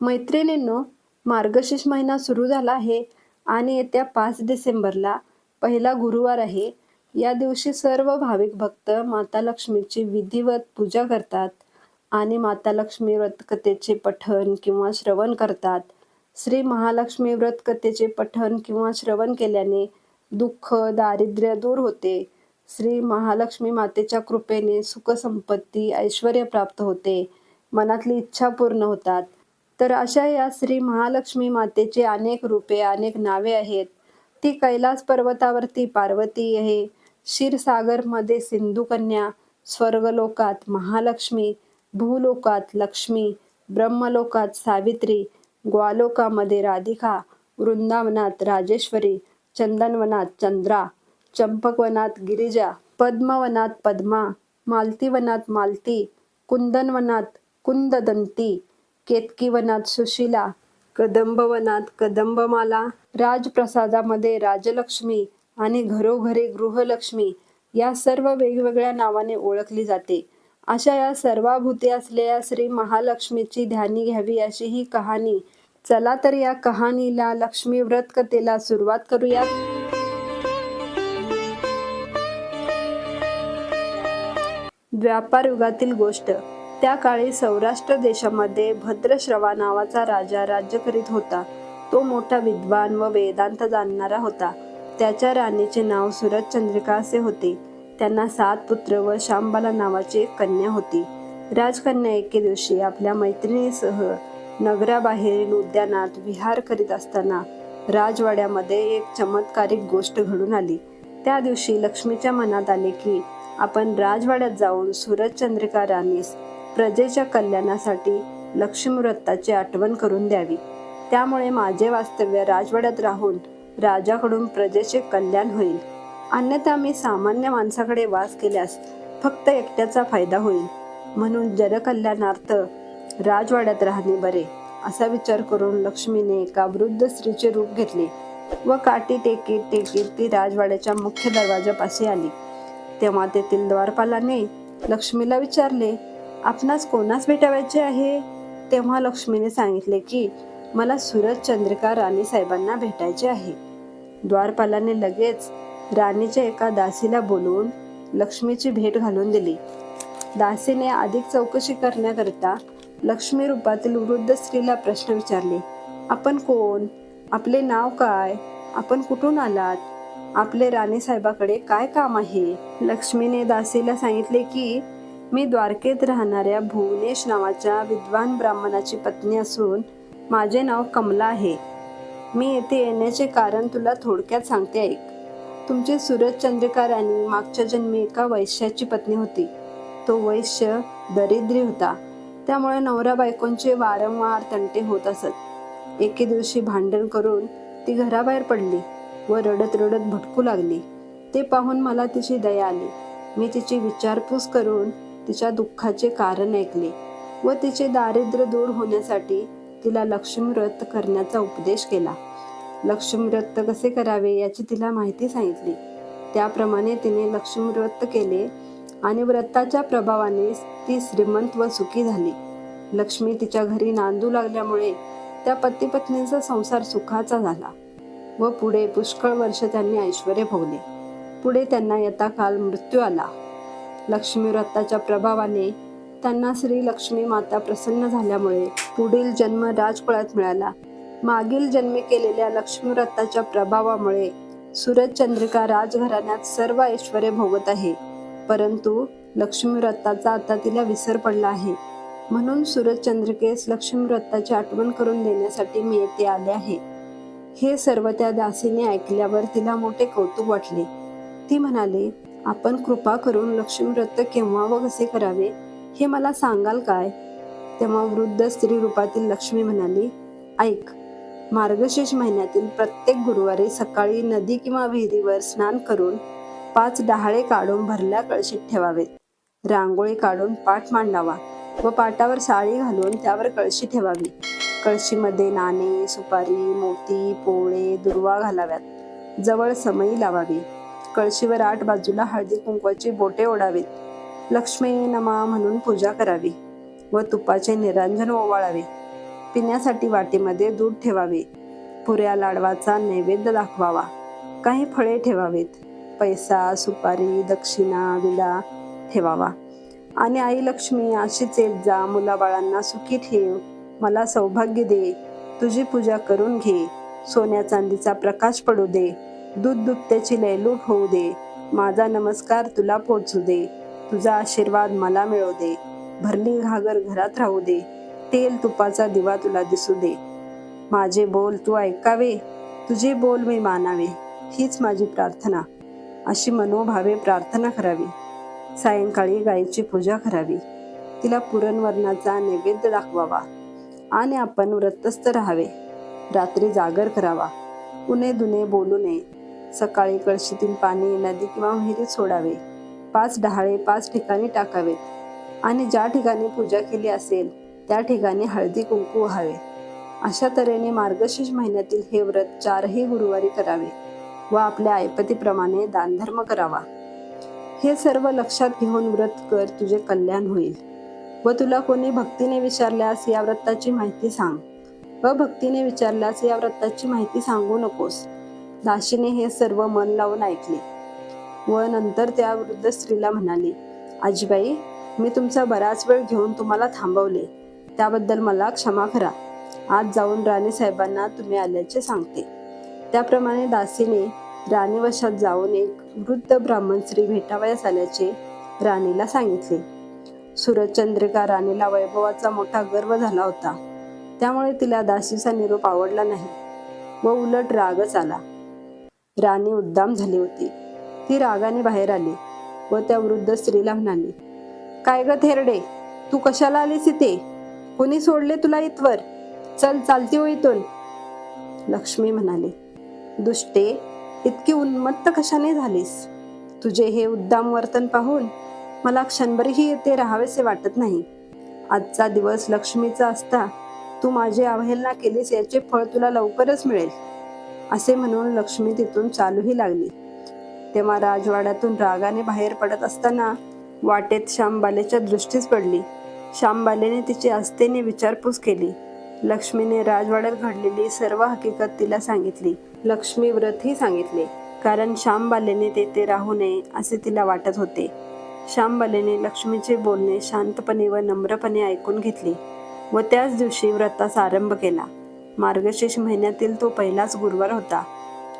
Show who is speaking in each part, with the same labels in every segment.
Speaker 1: मैत्रिणींनो मार्गशीर्ष महिना सुरू झाला आहे आणि येत्या पाच डिसेंबरला पहिला गुरुवार आहे. या दिवशी सर्व भाविक भक्त माता लक्ष्मीची विधिवत पूजा करतात आणि माता लक्ष्मी व्रतकथेचे पठण किंवा श्रवण करतात. श्री महालक्ष्मी व्रतकथेचे पठण किंवा श्रवण केल्याने दुःख दारिद्र्य दूर होते. श्री महालक्ष्मी मातेच्या कृपेने सुखसंपत्ती ऐश्वर प्राप्त होते. मनातली इच्छा पूर्ण होतात. तर अशा या श्री महालक्ष्मी मातेचे अनेक रूपे अनेक नावे आहेत. ती कैलास पर्वतावरती पार्वती आहे. क्षीरसागरमध्ये सिंधुकन्या स्वर्गलोकात महालक्ष्मी भूलोकात लक्ष्मी ब्रह्मलोकात सावित्री ग्वालोकामध्ये राधिका वृंदावनात राजेश्वरी चंदनवनात चंद्रा चंपकवनात गिरिजा पद्मवनात पद्मा मालतीवनात मालती कुंदनवनात कुंददंती केतकीवनात सुशिला कदंबवनात कदंबमाला राजप्रसादामध्ये राजलक्ष्मी आणि घरोघरी गृहलक्ष्मी या सर्व वेगवेगळ्या नावाने ओळखली जाते. अशा या सर्वाभूती असलेल्या श्री महालक्ष्मीची ध्यानी घ्यावी अशी ही कहाणी. चला तर या कहाणीला लक्ष्मी व्रत कथेला सुरुवात करूया व्यापार युगातील गोष्ट. त्या काळी सौराष्ट्र देशामध्ये भद्रश्रवा नावाचा राजा राज्य करीत होता. तो मोठा विद्वान व वेदांत जाणणारा होता. त्याच्या राणीचे नाव चंद्रिका असे होते. त्यांना सात पुत्र व शांबाला नावाची एक कन्या होती. राजकन्या एके दिवशी आपल्या मैत्रिणीसह नगराबाहेरील उद्यानात विहार करीत असताना राजवाड्यामध्ये एक चमत्कारिक गोष्ट घडून आली. त्या दिवशी लक्ष्मीच्या मनात आले की आपण राजवाड्यात जाऊन सूरजचंद्रिका राणीस प्रजेच्या कल्याणासाठी लक्ष्मीव्रताची आठवण करून द्यावी. त्यामुळे माझे वास्तव्य राजवाड्यात राहून राजाकडून प्रजेचे कल्याण होईल. अन्यथा मी सामान्य माणसाकडे वास केल्यास फक्त एकट्याचा फायदा होईल. म्हणून जनकल्याणार्थ राजवाड्यात राहणे बरे असा विचार करून लक्ष्मीने एका वृद्ध स्त्रीचे रूप घेतले व काठी टेकीत टेकीत ती राजवाड्याच्या मुख्य दरवाजापाशी आली. तेव्हा तेथील द्वारपालाने लक्ष्मीला विचारले आपणास कोणास भेटावायचे आहे? तेव्हा लक्ष्मीने सांगितले की मला सूरज चंद्रिका राणी साहेबांना भेटायचे आहे. द्वारपालाने लगेच राणीच्या एका दासीला बोलवून लक्ष्मीची भेट घालून दिली. दासीने अधिक चौकशी करण्याकरिता लक्ष्मी रूपातील वृद्ध स्त्रीला प्रश्न विचारले आपण कोण? आपले नाव काय? आपण कुठून आलात? आपले राणी साहेबाकडे काय काम आहे? लक्ष्मीने दासीला सांगितले की मी द्वारकेत राहणाऱ्या भुवनेश नावाच्या विद्वान ब्राह्मणाची पत्नी असून माझे नाव कमला आहे. मी येथे येण्याचे कारण तुला थोडक्यात सांगते ऐक. तुमची सूरज चंद्रिका राणी मागच्या जन्मी एका वैश्याची पत्नी होती. तो वैश्य दरिद्री होता. त्यामुळे नवरा बायकोंचे वारंवार तंटे होत असत. एके दिवशी भांडण करून ती घराबाहेर पडली व रडत रडत भटकू लागली. ते पाहून मला तिची दया आली. मी तिची विचारपूस करून तिच्या दुःखाचे कारण ऐकले व तिचे दारिद्र्य दूर होण्यासाठी तिला लक्ष्मीव्रत करण्याचा उपदेश केला. लक्ष्मीव्रत कसे करावे याची तिला माहिती सांगितली. त्याप्रमाणे तिने लक्ष्मीव्रत केले आणि व्रताच्या प्रभावाने ती श्रीमंत व सुखी झाली. लक्ष्मी तिच्या घरी नांदू लागल्यामुळे त्या पती पत्नीचा संसार सुखाचा झाला व पुढे पुष्कळ वर्ष त्यांनी ऐश्वर भोगले. पुढे त्यांना यथा काल मृत्यू आला. लक्ष्मीव्रताच्या प्रभावाने त्यांना श्री लक्ष्मी माता प्रसन्न झाल्यामुळे पुढील जन्म राजकुळात मिळाला. मागील जन्मी केलेल्या लक्ष्मीव्रताच्या प्रभावामुळे सूरजचंद्रिका राजघराण्यात सर्व ऐश्वर्य भोगत आहे. परंतु लक्ष्मीव्रताचा आता तिला विसर पडला आहे. म्हणून सूरज लक्ष्मीव्रताची आठवण करून देण्यासाठी मी येथे आले आहे. हे सर्व त्या दासीने ऐकल्यावर तिला मोठे कौतुक वाटले. ती म्हणाली आपण कृपा करून लक्ष्मी व्रत केव्हा व कसे करावे हे मला सांगाल काय? तेव्हा वृद्ध स्त्री रूपातील लक्ष्मी म्हणाली ऐक मार्गशीर्ष महिन्यातील प्रत्येक गुरुवारी सकाळी नदी किंवा विहिरीवर स्नान करून पाच डहाळे काढून भरल्या कळशीत ठेवावेत. रांगोळी काढून पाठ मांडावा व पाटावर साळी घालून त्यावर कळशी ठेवावी. कळशीमध्ये नाणे सुपारी मोती पोळे दुर्वा घालाव्यात. जवळ समयी लावावी. कळशीवर आठ बाजूला हळदी कुंकवाची बोटे ओढावीत. लक्ष्मी नमा म्हणून पूजा करावी व तुपाचे निरांजन ओवाळावे. पिण्यासाठी वाटीमध्ये दूध ठेवावे. पुऱ्या लाडवाचा नैवेद्य दाखवावा. काही फळे ठेवावेत. पैसा सुपारी दक्षिणा विडा ठेवावा. आणि आई लक्ष्मी अशीच येत जा मुलाबाळांना सुखी ठेव. मला सौभाग्य दे. तुझी पूजा करून घे. सोन्या चांदीचा प्रकाश पडू दे. दूध दुभत्याची लयलूट होऊ दे. माझा नमस्कार तुला पोचू दे. तुझा आशीर्वाद मला मिळू दे. भरली घागर घरात राहू दे. तेल तुपाचा दिवा तुला दिसू दे. माझे बोल तू ऐकावे? तुझे बोल मी मानावे. हीच माझी प्रार्थना. अशी मनोभावे प्रार्थना करावी. सायंकाळी गायीची पूजा करावी. तिला पुरणवर्णाचा नैवेद्य दाखवावा. आणि आपण व्रतस्थ राहावे. रात्री जागर करावा. उन्हे दुने बोलू नये. सकाळी कळशीतील पाणी नदी किंवा विहिरीत सोडावे. पाच डहाळे पाच ठिकाणी टाकावेत आणि ज्या ठिकाणी पूजा केली असेल त्या ठिकाणी हळदी कुंकू व्हावे. अशा तऱ्हेने मार्गशीर्ष महिन्यातील हे व्रत चारही गुरुवारी करावे व आपल्या ऐपतीप्रमाणे दानधर्म करावा. हे सर्व लक्षात घेऊन व्रत कर तुझे कल्याण होईल. व तुला कोणी भक्तीने विचारल्यास या व्रताची माहिती सांग. व भक्तीने विचारल्यास या व्रताची माहिती सांगू नकोस. दाशीने हे सर्व मन लावून ऐकले. व नंतर त्या वृद्ध स्त्रीला म्हणाली आजीबाई मी तुमचा बराच वेळ घेऊन तुम्हाला थांबवले. त्याबद्दल मला क्षमा करा. आज जाऊन राणी साहेबांना तुम्ही आल्याचे सांगते. त्याप्रमाणे दासीने राणीवशात जाऊन एक वृद्ध ब्राह्मण स्त्री भेटावयास आल्याचे राणीला सांगितले. सूरजचंद्रिका राणीला वैभवाचा मोठा गर्व झाला होता. त्यामुळे तिला दासीचा निरोप आवडला नाही. व उलट रागच आला. राणी उद्दाम झाली होती. ती रागाने बाहेर आली व त्या वृद्ध स्त्रीला म्हणाली काय ग थेरडे तू कशाला आलीस इथे? कोणी सोडले तुला इथवर? चल चालती हो इथून. लक्ष्मी म्हणाले दुष्टे इतकी उन्मत्त कशाने झालीस? तुझे हे उद्दाम वर्तन पाहून मला क्षणभरही येथे राहावेसे वाटत नाही. आजचा दिवस लक्ष्मीचा असता तू माझी अवहेलना केलीस याचे फळ तुला लवकरच मिळेल. असे म्हणून लक्ष्मी तिथून चालूही लागली. तेव्हा राजवाड्यातून रागाने बाहेर पडत असताना वाटेत श्यामबालेच्या दृष्टीस पडली. श्यामबालेने तिची आस्थेने विचारपूस केली. लक्ष्मीने राजवाड्यात घडलेली सर्व हकीकत तिला सांगितली. लक्ष्मी व्रतही सांगितले. कारण श्यामबालेने तेथे राहू नये असे तिला वाटत होते. श्यामबालेने लक्ष्मीचे बोलणे शांतपणे व नम्रपणे ऐकून घेतले व त्याच दिवशी व्रताचा आरंभ केला. मार्गशीर्ष महिन्यातील तो पहिलाच गुरुवार होता.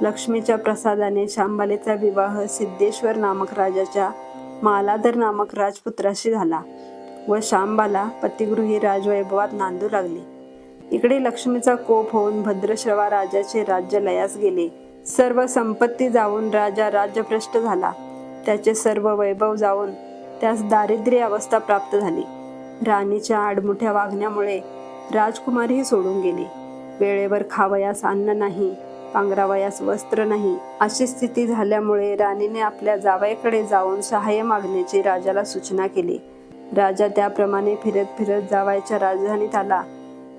Speaker 1: लक्ष्मीच्या प्रसादाने श्यामबालेचा विवाह सिद्धेश्वर नामक राजाच्या मालाधर नामक राजपुत्राशी झाला व श्यामबाला पतिगृही राजवैभवात नांदू लागली. इकडे लक्ष्मीचा कोप होऊन भद्रश्रवा राजाचे राज्य लयास गेले. सर्व संपत्ती जाऊन राजा राज्यभ्रष्ट झाला. त्याचे सर्व वैभव जाऊन त्यास दारिद्र्य अवस्था प्राप्त झाली. राणीच्या आडमुठ्या वागण्यामुळे राजकुमारीही सोडून गेली. वेळेवर खावयास अन्न नाही पांघरावयास वस्त्र नाही. अशी स्थिती झाल्यामुळे राणीने आपल्या जावयाकडे जाऊन सहाय्य मागण्याची राजाला सूचना केली. राजा त्याप्रमाणे फिरत फिरत जावायच्या राजधानीत आला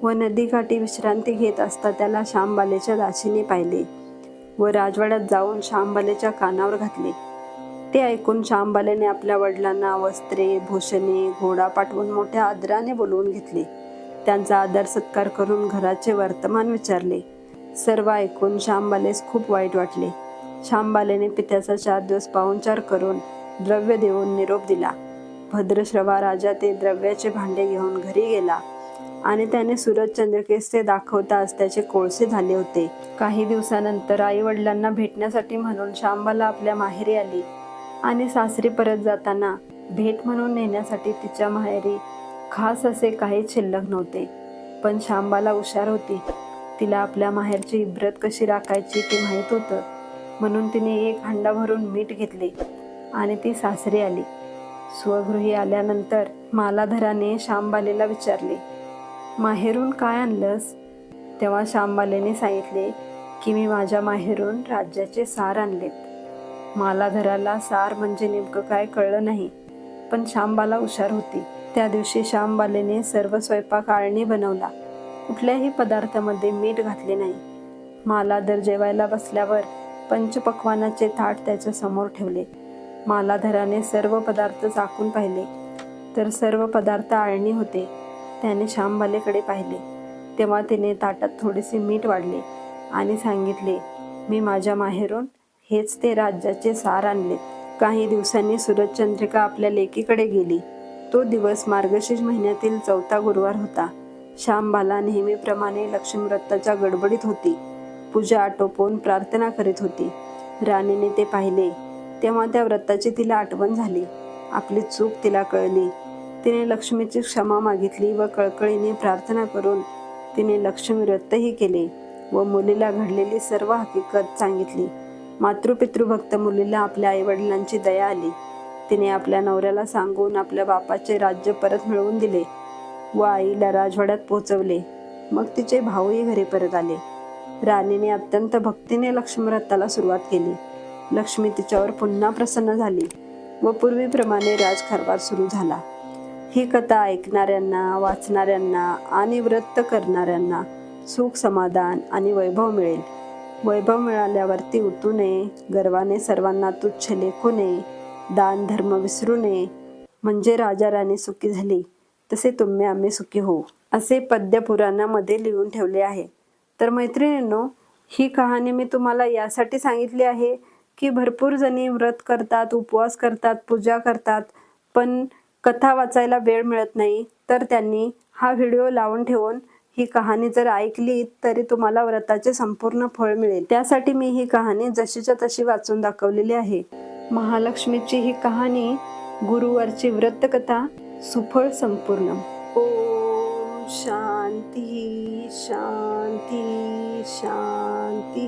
Speaker 1: व नदीकाठी विश्रांती घेत असता त्याला श्यामबालेच्या दासीने पाहिले व राजवाड्यात जाऊन श्यामबालेच्या कानावर घातले. ते ऐकून श्यामबालेने आपल्या वडिलांना वस्त्रे भूषणे घोडा पाठवून मोठ्या आदराने बोलवून घेतले. त्यांचा आदर सत्कार करून घराचे वर्तमान विचारले. सर्व ऐकून श्यामबालेस खूप वाईट वाटले. श्यामबालेने पित्याचा चार दिवस पाहुणचार करून द्रव्य देऊन निरोप दिला. भद्रश्रवा राजा ते द्रव्याचे भांडे घेऊन घरी गेला आणि त्याने सूरज चंद्रकेसचे दाखवताच त्याचे कोळसे झाले होते. काही दिवसानंतर आई वडिलांना भेटण्यासाठी म्हणून शांबाला आपल्या माहेरी आली आणि सासरी परत जाताना भेट म्हणून नेण्यासाठी तिच्या माहेरी खास असे काही शिल्लक नव्हते. पण शांबाला हुशार होती. तिला आपल्या माहेरची इब्रत कशी राखायची ते माहीत होतं. म्हणून तिने एक हांडा भरून मीठ घेतले आणि ती सासरी आली. स्वगृही आल्यानंतर मालाधराने श्यामबालेला विचारले माहेरून काय आणलंस? तेव्हा श्यामबालेने सांगितले की मी माझ्या माहेरून राज्याचे सार आणलेत. मालाधराला सार म्हणजे नेमकं काय कळलं नाही. पण श्यामबाला हुशार होती. त्या दिवशी श्यामबालेने सर्व स्वयंपाक आळणी बनवला. कुठल्याही पदार्थामध्ये मीठ घातले नाही. मालाधर जेवायला बसल्यावर पंचपक्वानाचे ताट त्याच्यासमोर ठेवले. मालाधराने सर्व पदार्थ चाकून पाहिले. तर सर्व पदार्थ आळणी होते त्याने श्यामबालेकडे पाहिले. तेव्हा तिने ताटात थोडेसे मीठ वाढले आणि सांगितले मी माझ्या माहेरून हेच ते राज्याचे सार आणले काही दिवसांनी सूरजचंद्रिका आपल्या लेकीकडे गेली. तो दिवस मार्गशीर्ष महिन्यातील चौथा गुरुवार होता. श्यामबाला नेहमीप्रमाणे लक्ष्मीव्रताच्या गडबडीत होती. पूजा आटोपून प्रार्थना करीत होती. राणीने ते पाहिले. तेव्हा त्या व्रताची तिला आठवण झाली. आपली चूक तिला कळली. तिने लक्ष्मीची क्षमा मागितली व कळकळीने प्रार्थना करून तिने लक्ष्मी व्रतही केले व मुलीला घडलेली सर्व हकीकत सांगितली. मातृपितृभक्त मुलीला आपल्या आईवडिलांची दया आली. तिने आपल्या नवऱ्याला सांगून आपल्या बापाचे राज्य परत मिळवून दिले. व आईला राजवाड्यात पोचवले मग तिचे भाऊही घरी परत आले. राणीने अत्यंत भक्तीने लक्ष्मी सुरुवात केली. लक्ष्मी तिच्यावर पुन्हा प्रसन्न झाली व पूर्वीप्रमाणे राजकारभार सुरू झाला. ही कथा ऐकणाऱ्यांना वाचणाऱ्यांना आणि व्रत करणाऱ्यांना सुख समाधान आणि वैभव मिळेल. वैभव मिळाल्यावरती उतू नये गर्वाने सर्वांना तुच्छ लेखू नये दान धर्म विसरू नये. म्हणजे राजा राणी सुखी झाली. तसे तुम्ही आम्ही सुखी होऊ. असे पद्य पुराणामध्ये लिहून ठेवले आहे. तर मैत्रिणींनो ही कहाणी मी तुम्हाला यासाठी सांगितली आहे की भरपूर जणी व्रत करतात उपवास करतात पूजा करतात पण कथा वाचायला वेळ मिळत नाही. तर त्यांनी हा व्हिडिओ लावून ठेवून ही कहाणी जर ऐकली तरी तुम्हाला व्रताचे संपूर्ण फळ मिळेल. त्यासाठी मी ही कहाणी जशीच्या तशी वाचून दाखवलेली आहे. महालक्ष्मीची ही कहाणी गुरुवारची व्रतकथा सुफळ संपूर्ण. ओम शांती शांती शांती.